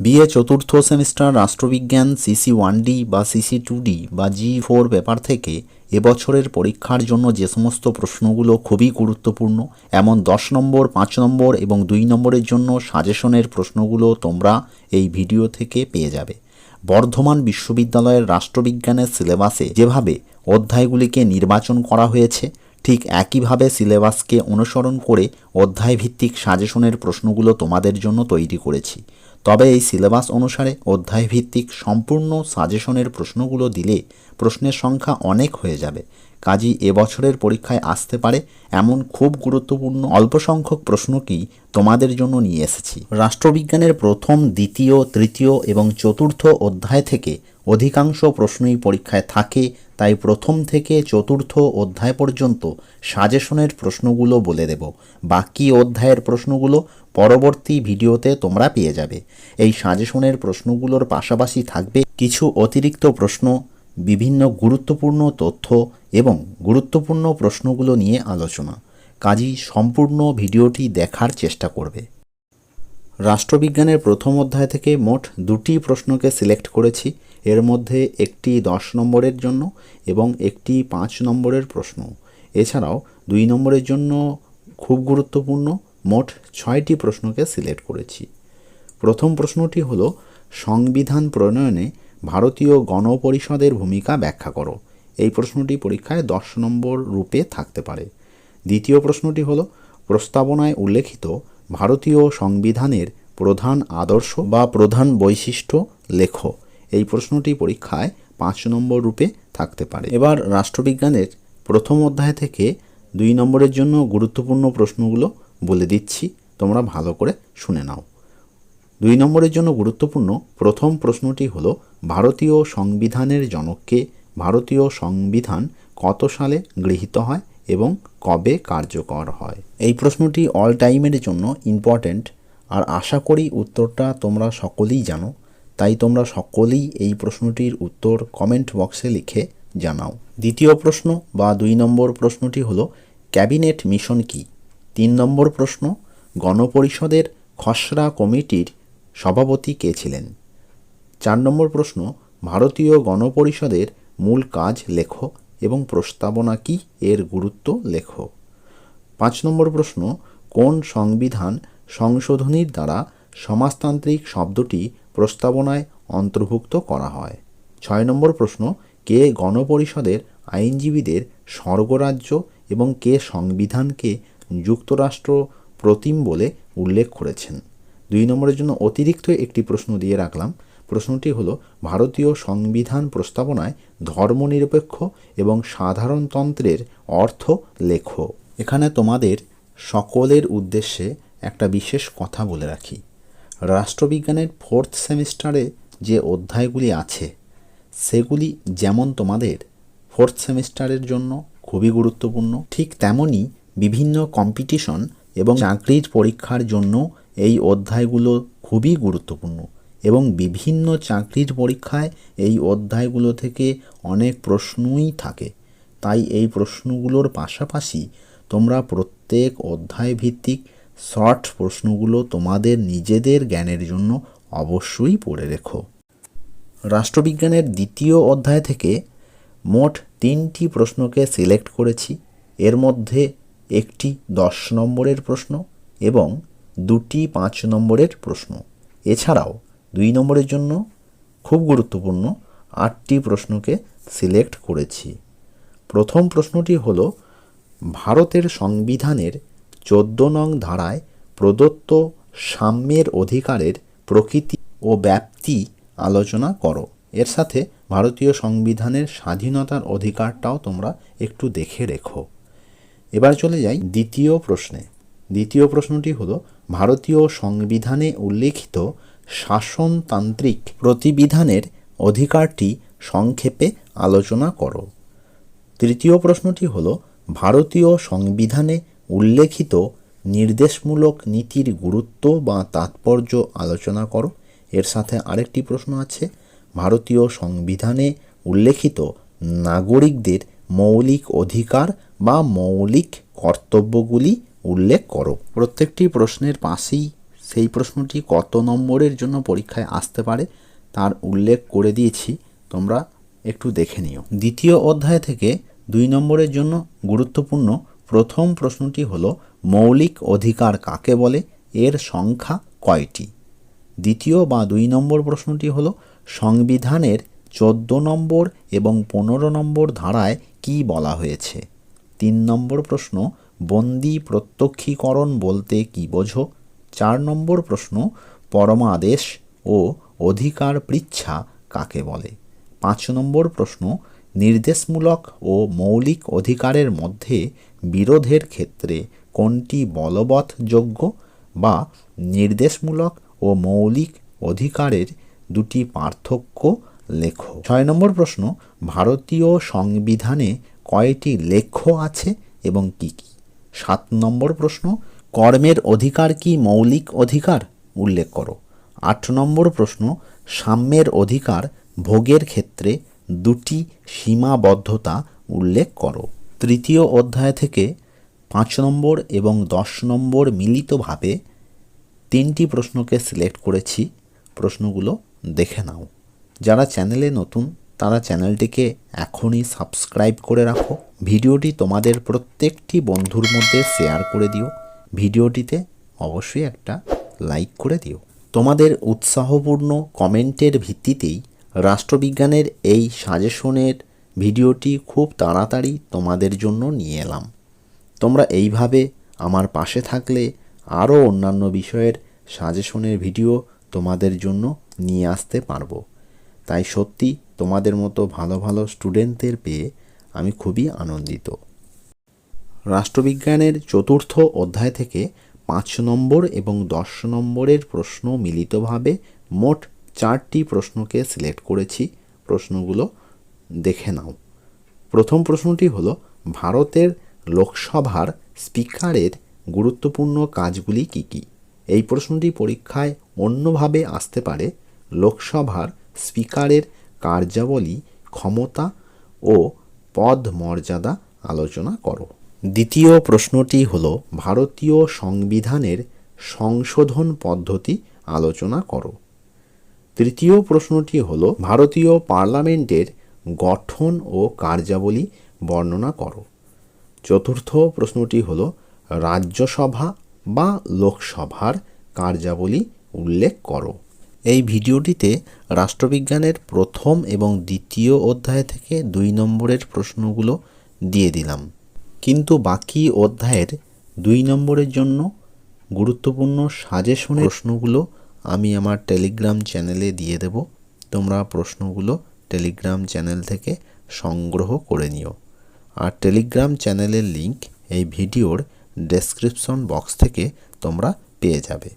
BA চতুর্থ semester রাষ্ট্রবিজ্ঞান, CC one D বা সিসি টু ডি বা জি ফোর ব্যাপার থেকে এবছরের পরীক্ষার জন্য যে সমস্ত প্রশ্নগুলো খুবই গুরুত্বপূর্ণ, এমন দশ নম্বর, পাঁচ নম্বর এবং দুই নম্বরের জন্য সাজেশনের প্রশ্নগুলো তোমরা এই ভিডিও থেকে পেয়ে যাবে। বর্ধমান বিশ্ববিদ্যালয়ের রাষ্ট্রবিজ্ঞানের সিলেবাসে যেভাবে অধ্যায়গুলিকে নির্বাচন করা হয়েছে, ঠিক একইভাবে সিলেবাসকে অনুসরণ করে অধ্যায়ভিত্তিক সাজেশনের প্রশ্নগুলো তোমাদের জন্য তৈরি করেছি। তবে এই সিলেবাস অনুসারে অধ্যায়ভিত্তিক সম্পূর্ণ সাজেশনের প্রশ্নগুলো দিলে প্রশ্নের সংখ্যা অনেক হয়ে যাবে। কাজী এবছরের পরীক্ষায় আসতে পারে এমন খুব গুরুত্বপূর্ণ অল্প সংখ্যক প্রশ্নকেই তোমাদের জন্য নিয়ে এসেছি। রাষ্ট্রবিজ্ঞানের প্রথম, দ্বিতীয়, তৃতীয় এবং চতুর্থ অধ্যায় থেকে অধিকাংশ প্রশ্নই পরীক্ষায় থাকে, তাই প্রথম থেকে চতুর্থ অধ্যায় পর্যন্ত সাজেশনের প্রশ্নগুলো বলে দেব। বাকি অধ্যায়ের প্রশ্নগুলো পরবর্তী ভিডিওতে তোমরা পেয়ে যাবে। এই সাজেশনের প্রশ্নগুলোর পাশাপাশি থাকবে কিছু অতিরিক্ত প্রশ্ন বিভিন্ন গুরুত্বপূর্ণ তথ্য এবং গুরুত্বপূর্ণ প্রশ্নগুলো নিয়ে আলোচনা। কাজী সম্পূর্ণ ভিডিওটি দেখার চেষ্টা করবে। রাষ্ট্রবিজ্ঞানের প্রথম অধ্যায় থেকে মোট দুটি প্রশ্নকে সিলেক্ট করেছি। এর মধ্যে একটি দশ নম্বরের জন্য এবং একটি পাঁচ নম্বরের প্রশ্ন। এছাড়াও দুই নম্বরের জন্য খুব গুরুত্বপূর্ণ মোট ছয়টি প্রশ্নকে সিলেক্ট করেছি। প্রথম প্রশ্নটি হলো, সংবিধান প্রণয়নে ভারতীয় গণপরিষদের ভূমিকা ব্যাখ্যা করো। এই প্রশ্নটি পরীক্ষায় দশ নম্বর রূপে থাকতে পারে। দ্বিতীয় প্রশ্নটি হলো, প্রস্তাবনায় উল্লেখিত ভারতীয় সংবিধানের প্রধান আদর্শ বা প্রধান বৈশিষ্ট্য লেখো। এই প্রশ্নটি পরীক্ষায় পাঁচ নম্বর রূপে থাকতে পারে। এবার রাষ্ট্রবিজ্ঞানের প্রথম অধ্যায় থেকে দুই নম্বরের জন্য গুরুত্বপূর্ণ প্রশ্নগুলো বলে দিচ্ছি। তোমরা ভালো করে শুনে নাও। দুই নম্বরের জন্য গুরুত্বপূর্ণ প্রথম প্রশ্নটি হল, ভারতীয় সংবিধানের জনককে ভারতীয় সংবিধান কত সালে গৃহীত হয় এবং কবে কার্যকর হয়? এই প্রশ্নটি অল টাইমের জন্য ইম্পর্ট্যান্ট আর আশা করি উত্তরটা তোমরা সকলেই জানো। তাই তোমরা সকলেই এই প্রশ্নটির উত্তর কমেন্ট বক্সে লিখে জানাও। দ্বিতীয় প্রশ্ন বা দুই নম্বর প্রশ্নটি হলো, ক্যাবিনেট মিশন কি? তিন নম্বর প্রশ্ন, গণপরিষদের খসড়া কমিটির সভাপতি কে ছিলেন? চার নম্বর প্রশ্ন, ভারতীয় গণপরিষদের মূল কাজ লেখো এবং প্রস্তাবনা কি এর গুরুত্ব লেখো? পাঁচ নম্বর প্রশ্ন, কোন সংবিধান সংশোধনীর দ্বারা সমাজতান্ত্রিক শব্দটি প্রস্তাবনায় অন্তর্ভুক্ত করা হয়? ছয় নম্বর প্রশ্ন, কে গণপরিষদের আইনজীবীদের স্বর্গরাজ্য এবং কে সংবিধানকে যুক্তরাষ্ট্র প্রতিম বলে উল্লেখ করেছেন? দুই নম্বরের জন্য অতিরিক্ত একটি প্রশ্ন দিয়ে রাখলাম। প্রশ্নটি হলো, ভারতীয় সংবিধান প্রস্তাবনায় ধর্মনিরপেক্ষ এবং সাধারণতন্ত্রের অর্থ লেখো। এখানে তোমাদের সকলের উদ্দেশ্যে একটা বিশেষ কথা বলে রাখি। রাষ্ট্রবিজ্ঞানের ফোর্থ সেমিস্টারে যে অধ্যায়গুলি আছে, সেগুলি যেমন তোমাদের ফোর্থ সেমিস্টারের জন্য খুবই গুরুত্বপূর্ণ, ঠিক তেমনই বিভিন্ন কম্পিটিশন এবং চাকরির পরীক্ষার জন্য এই অধ্যায়গুলো খুবই গুরুত্বপূর্ণ এবং বিভিন্ন চাকরির পরীক্ষায় এই অধ্যায়গুলো থেকে অনেক প্রশ্নই থাকে। তাই এই প্রশ্নগুলোর পাশাপাশি তোমরা প্রত্যেক অধ্যায় ভিত্তিক শর্ট প্রশ্নগুলো তোমাদের নিজেদের জ্ঞানের জন্য অবশ্যই পড়ে রেখো। রাষ্ট্রবিজ্ঞানের দ্বিতীয় অধ্যায় থেকে মোট তিনটি প্রশ্নকে সিলেক্ট করেছি। এর মধ্যে একটি দশ নম্বরের প্রশ্ন এবং দুটি পাঁচ নম্বরের প্রশ্ন। এছাড়াও দুই নম্বরের জন্য খুব গুরুত্বপূর্ণ আটটি প্রশ্নকে সিলেক্ট করেছি। প্রথম প্রশ্নটি হলো, ভারতের সংবিধানের চোদ্দ নং ধারায় প্রদত্ত সাম্যের অধিকারের প্রকৃতি ও ব্যাপ্তি আলোচনা করো। এর সাথে ভারতীয় সংবিধানের স্বাধীনতার অধিকারটাও তোমরা একটু দেখে রেখো। এবার চলে যাই দ্বিতীয় প্রশ্নে। দ্বিতীয় প্রশ্নটি হলো ভারতীয় সংবিধানে উল্লেখিত শাসনতান্ত্রিক প্রতিবিধানের অধিকারটি সংক্ষেপে আলোচনা করো। তৃতীয় প্রশ্নটি হল, ভারতীয় সংবিধানে উল্লেখিত নির্দেশমূলক নীতির গুরুত্ব বা তাৎপর্য আলোচনা করো। এর সাথে আরেকটি প্রশ্ন আছে, ভারতীয় সংবিধানে উল্লেখিত নাগরিকদের মৌলিক অধিকার বা মৌলিক কর্তব্যগুলি উল্লেখ করো। প্রত্যেকটি প্রশ্নের পাশেই সেই প্রশ্নটি কত নম্বরের জন্য পরীক্ষায় আসতে পারে তার উল্লেখ করে দিয়েছি, তোমরা একটু দেখে নিও। দ্বিতীয় অধ্যায় থেকে দুই নম্বরের জন্য গুরুত্বপূর্ণ প্রথম প্রশ্নটি হলো, মৌলিক অধিকার কাকে বলে? এর সংখ্যা কয়টি? দ্বিতীয় বা দুই নম্বর প্রশ্নটি হলো, সংবিধানের চোদ্দ নম্বর এবং পনেরো নম্বর ধারায় কি বলা হয়েছে? তিন নম্বর প্রশ্ন বন্দি প্রত্যক্ষীকরণ বলতে কি বোঝো? চার নম্বর প্রশ্ন, পরমাদেশ ও অধিকার পৃচ্ছা কাকে বলে? পাঁচ নম্বর প্রশ্ন, নির্দেশমূলক ও মৌলিক অধিকারের মধ্যে বিরোধের ক্ষেত্রে কোনটি বলবৎযোগ্য বা নির্দেশমূলক ও মৌলিক অধিকারের দুটি পার্থক্য লেখো? ছয় নম্বর প্রশ্ন, ভারতীয় সংবিধানে কয়টি লেখ্য আছে এবং কি কি? সাত নম্বর প্রশ্ন, কর্মের অধিকার কি মৌলিক অধিকার? উল্লেখ করো। আট নম্বর প্রশ্ন, সাম্যের অধিকার ভোগের ক্ষেত্রে দুটি সীমাবদ্ধতা উল্লেখ করো। তৃতীয় অধ্যায় থেকে পাঁচ নম্বর এবং দশ নম্বর মিলিতভাবে তিনটি প্রশ্নকে সিলেক্ট করেছি। প্রশ্নগুলো দেখে নাও। যারা চ্যানেলে নতুন তারা চ্যানেলটিকে এখনই সাবস্ক্রাইব করে রাখো। ভিডিওটি তোমাদের প্রত্যেকটি বন্ধুর মধ্যে শেয়ার করে দিও। ভিডিওটিতে অবশ্যই একটা লাইক করে দিও। তোমাদের উৎসাহপূর্ণ কমেন্টের ভিত্তিতেই রাষ্ট্রবিজ্ঞানের এই সাজেশনের ভিডিওটি খুব তাড়াতাড়ি তোমাদের জন্য নিয়ে এলাম। তোমরা এইভাবে আমার পাশে থাকলে আরও অন্যান্য বিষয়ের সাজেশনের ভিডিও তোমাদের জন্য নিয়ে আসতে পারব। তাই সত্যি তোমাদের মতো ভালো ভালো স্টুডেন্টদের পেয়ে আমি খুবই আনন্দিত। রাষ্ট্রবিজ্ঞানের চতুর্থ অধ্যায় থেকে পাঁচ নম্বর এবং দশ নম্বরের প্রশ্ন মিলিতভাবে মোট চারটি প্রশ্নকে সিলেক্ট করেছি। প্রশ্নগুলো দেখে নাও। প্রথম প্রশ্নটি হলো, ভারতের লোকসভার স্পিকারের গুরুত্বপূর্ণ কাজগুলি কি কি? এই প্রশ্নটি পরীক্ষায় অন্যভাবে আসতে পারে। লোকসভার স্পিকারের কার্যাবলী, ক্ষমতা ও পদ মর্যাদা আলোচনা করো। দ্বিতীয় প্রশ্নটি হল, ভারতীয় সংবিধানের সংশোধন পদ্ধতি আলোচনা করো। তৃতীয় প্রশ্নটি হল, ভারতীয় পার্লামেন্টের গঠন ও কার্যাবলী বর্ণনা করো। চতুর্থ প্রশ্নটি হল, রাজ্যসভা বা লোকসভার কার্যাবলী উল্লেখ করো। এই ভিডিওটিতে রাষ্ট্রবিজ্ঞানের প্রথম এবং দ্বিতীয় অধ্যায় থেকে দুই নম্বরের প্রশ্নগুলো দিয়ে দিলাম। কিন্তু বাকি অধ্যায়ের দুই নম্বরের জন্য গুরুত্বপূর্ণ সাজেশনের প্রশ্নগুলো আমি আমার টেলিগ্রাম চ্যানেলে দিয়ে দেব। তোমরা প্রশ্নগুলো টেলিগ্রাম চ্যানেল থেকে সংগ্রহ করে নিও। আর টেলিগ্রাম চ্যানেলের লিংক এই ভিডিওর ডেসক্রিপশন বক্স থেকে তোমরা পেয়ে যাবে।